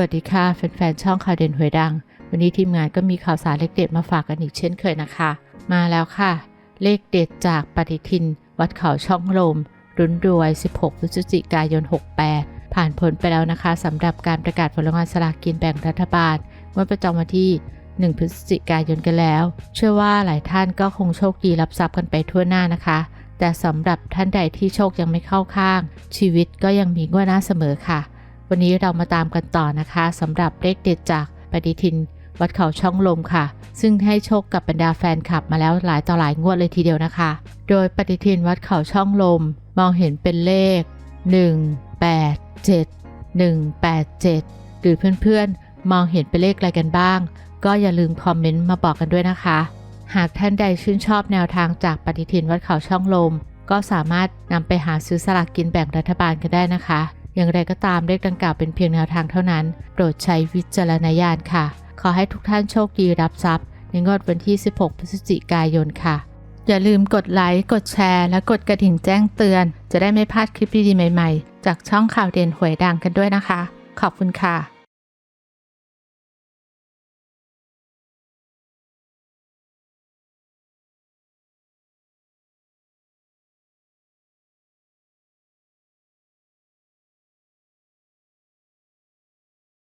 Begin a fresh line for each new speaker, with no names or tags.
วัสดีค่ะ แฟนๆ ช่องข่าวเด่นหวยดัง วันนี้ทีมงานก็มีข่าวสารเลขเด็ดมาฝากกันอีกเช่นเคยนะคะ มาแล้วค่ะ เลขเด็ดจากปฏิทิน วัดเขาช่องลมรุนรวย 16 พฤศจิกายน 68 ผ่านผลไปแล้วนะคะสำหรับการประกาศผลรางวัลสลากกินแบ่งรัฐบาลเมื่อประจำวันที่ 1 พฤศจิกายนกันแล้ว เชื่อว่าหลายท่านก็คงโชคดีรับทรัพย์กันไปทั่วหน้านะคะ แต่สำหรับท่านใดที่โชคยังไม่เข้าข้าง ชีวิตก็ยังมีงวดหน้าเสมอค่ะ วันนี้เรามาตามกันต่อนะคะสำหรับเลขเด็ดจากปฏิทิน วัดเขาช่องลมค่ะ ซึ่งให้โชคกับบรรดาแฟนคลับมาแล้วหลายต่อหลายงวดเลยทีเดียวนะคะ โดยปฏิทินวัดเขาช่องลม มองเห็นเป็นเลข 1 8 7 1 8 7 หรือเพื่อนๆ มองเห็นเป็นเลขอะไรกันบ้าง ก็อย่าลืมคอมเมนต์มาบอกกันด้วยนะคะ หากท่านใดชื่นชอบแนวทางจากปฏิทินวัดเขาช่องลม ก็สามารถนำไปหาซื้อสลากกินแบ่งรัฐบาลกันได้นะคะ อย่างไรก็ตามเลขดังกล่าวเป็นเพียงแนวทางเท่านั้น โปรดใช้วิจารณญาณค่ะ ขอให้ทุกท่านโชคดีรับทรัพย์ ในงวดวันที่ 16 พฤศจิกายนค่ะ อย่าลืมกดไลค์ กดแชร์ และกดกระดิ่งแจ้งเตือน จะได้ไม่พลาดคลิปดีๆใหม่ ๆ จากช่องข่าวเด่นหวยดังกันด้วยนะคะ ขอบคุณค่ะ